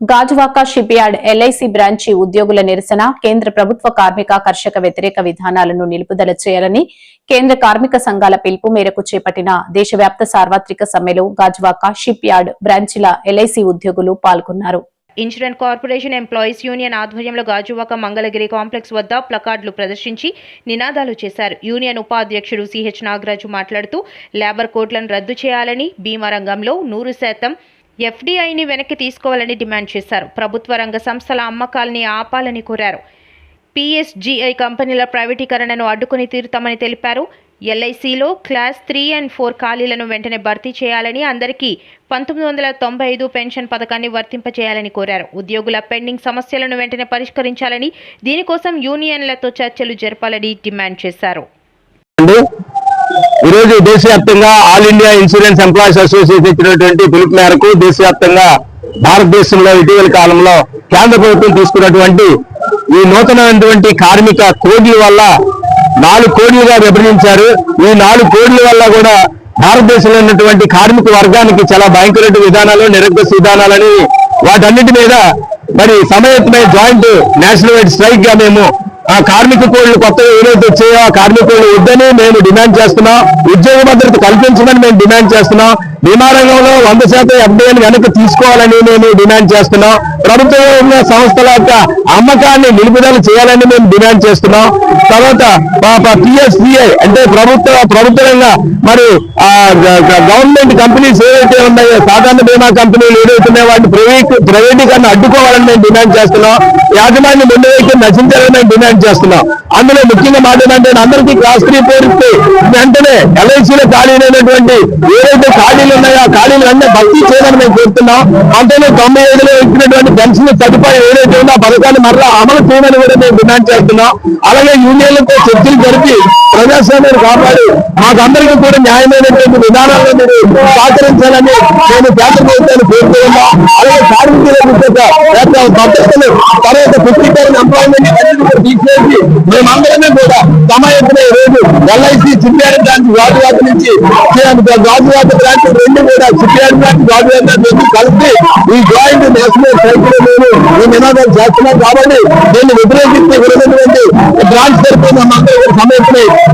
Gajuwaka shipyard LIC branch ఉద్యోగుల నిరసన కేంద్ర ప్రభుత్వ కార్మిక కర్షక వ్యతిరేక విధానాలను నిలుపుదల చేయాలని కేంద్ర కార్మిక సంఘాల పిలుపు మేరకు చేపట్టిన దేశవ్యాప్త సార్వత్రిక సమ్మెలో గాజువాక షిప్ యార్డ్ బ్రాంచీల ఎల్ఐసి ఉద్యోగులు పాల్గొన్నారు. ఇన్సూరెన్స్ కార్పొరేషన్ ఎంప్లాయీస్ యూనియన్ ఆధ్వర్యంలో గాజువాక మంగళగిరి కాంప్లెక్స్ వద్ద ప్లకార్డులు ప్రదర్శించి నినాదాలు చేశారు. యూనియన్ ఉపాధ్యక్షుడు సిహెచ్ నాగరాజు మాట్లాడుతూ లేబర్ కోడ్లను రద్దు చేయాలని బీమా రంగంలో నూరు శాతం ఎఫ్డీఐని వెనక్కి తీసుకోవాలని డిమాండ్ చేశారు. ప్రభుత్వ రంగ సంస్థల అమ్మకాల్ని ఆపాలని కోరారు. పిఎస్జిఐ కంపెనీల ప్రైవేటీకరణను అడ్డుకుని తీరుతామని తెలిపారు. ఎల్ఐసిలో క్లాస్ త్రీ అండ్ ఫోర్ ఖాళీలను వెంటనే భర్తీ చేయాలని అందరికీ పంతొమ్మిది వందల తొంభై ఐదు పెన్షన్ పథకాన్ని వర్తింపచేయాలని కోరారు. ఉద్యోగుల పెండింగ్ సమస్యలను వెంటనే పరిష్కరించాలని దీనికోసం యూనియన్లతో చర్చలు జరపాలని డిమాండ్ చేశారు. ఈరోజు దేశవ్యాప్తంగా all India insurance employees association ఇచ్చినటువంటి పిలుపు మేరకు దేశవ్యాప్తంగా భారతదేశంలో ఇటీవల కాలంలో కేంద్ర ప్రభుత్వం తీసుకున్నటువంటి ఈ నూతనమైనటువంటి కార్మిక కోడ్ల వల్ల నాలుగు కోడ్లుగా విభజించారు. ఈ నాలుగు కోడ్ల వల్ల కూడా భారతదేశంలో ఉన్నటువంటి కార్మిక వర్గానికి చాలా భయంకరమైన విధానాలు నిరగ్రస్ విధానాలని వాటన్నిటి మీద మరి సమయత్మై జాయింట్ నేషనల్ వైడ్ స్ట్రైక్గా మేము ఆ కార్మిక కోళ్ళు కొత్తగా ఏదైతే వచ్చాయో ఆ కార్మిక వద్దని మేము డిమాండ్ చేస్తున్నాం. ఉద్యోగ భద్రత కల్పించమని మేము డిమాండ్ చేస్తున్నాం. బీమా రంగంలో వంద శాతం ఎఫ్డీఐని వెనక్కి తీసుకోవాలని మేము డిమాండ్ చేస్తున్నాం. ప్రభుత్వ సంస్థల యొక్క అమ్మకాన్ని నిలుపుదల చేయాలని మేము డిమాండ్ చేస్తున్నాం. తర్వాత పిఎస్సిఐ అంటే ప్రభుత్వ ప్రభుత్వంగా మరి గవర్నమెంట్ కంపెనీస్ ఏవైతే ఉన్నాయో సాధారణ బీమా కంపెనీలు ఏదైతే ఉన్నాయో వాటిని ప్రైవేట్ ప్రైవేటీకరణ అడ్డుకోవాలని మేము డిమాండ్ చేస్తున్నాం. యాజమాన్య ముందు వైపు నశించాలని మేము డిమాండ్ చేస్తున్నాం. అందులో ముఖ్యంగా మాట ఏంటంటే అందరికీ క్లాస్ త్రీ పోరిస్తే వెంటనే ఎల్ఐసీలో ఖాళీలైనటువంటి ఏదైతే ఖాళీలు ఉన్నాయో? ఆ ఖాళీలు అన్నీ భర్తీ చేయాలని మేము కోరుతున్నాం. అంతేనే తొంభై ఐదులో ఇచ్చినటువంటి పెన్షన్ సదుపాయం ఏదైతే ఉందో ఆ పథకాన్ని మరలా అమలు చేయమని కూడా మేము డిమాండ్ చేస్తున్నాం. అలాగే యూనియన్లతో చర్చలు జరిపి ప్రజాస్వామ్యాన్ని కాపాడి మాకందరికీ కూడా న్యాయమైనటువంటి విధానాలను మీరు సహకరించాలని నేను కేంద్ర ప్రభుత్వాన్ని కోరుతున్నాం అలాగే కార్మికుల యొక్క భద్రతలు తర్వాత పుష్టికరణ ఎంప్లాయ్మెంట్ కూడా తీసేసి మేమందరమే కూడా సమాయత్తున ఈ రోజు ఎల్ఐసి చిప్యాడ్ బ్రాంచ్ గాజువాత నుంచి గాజువాత బ్రాంచ్ రెండు కూడా చిప్యాడ్ బ్రాంచ్ గాజువాత నుంచి కలిసి ఈ జాయింట్ నేషనల్ సైకిల్ మేము ఈ నినాదాలు చేస్తున్నాం. కాబట్టి దీన్ని వ్యతిరేకిస్తే విరుద్ధటువంటి బ్రాంచ్ తరఫున మనందరూ కూడా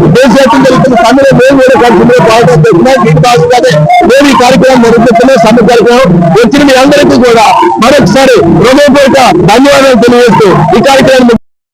సమయత్తునై జరుగుతున్న సమ్మెలో మేము కూడా కలిసి పాల్గొంటున్నాం దీని భాగంగానే మేము ఈ కార్యక్రమం నిర్వహిస్తున్నాం సమ్మె కార్యక్రమం. వచ్చిన మీ అందరికీ కూడా మరొకసారి హృదయపూర్వక ధన్యవాదాలు తెలియజేస్తూ ఈ కార్యక్రమాన్ని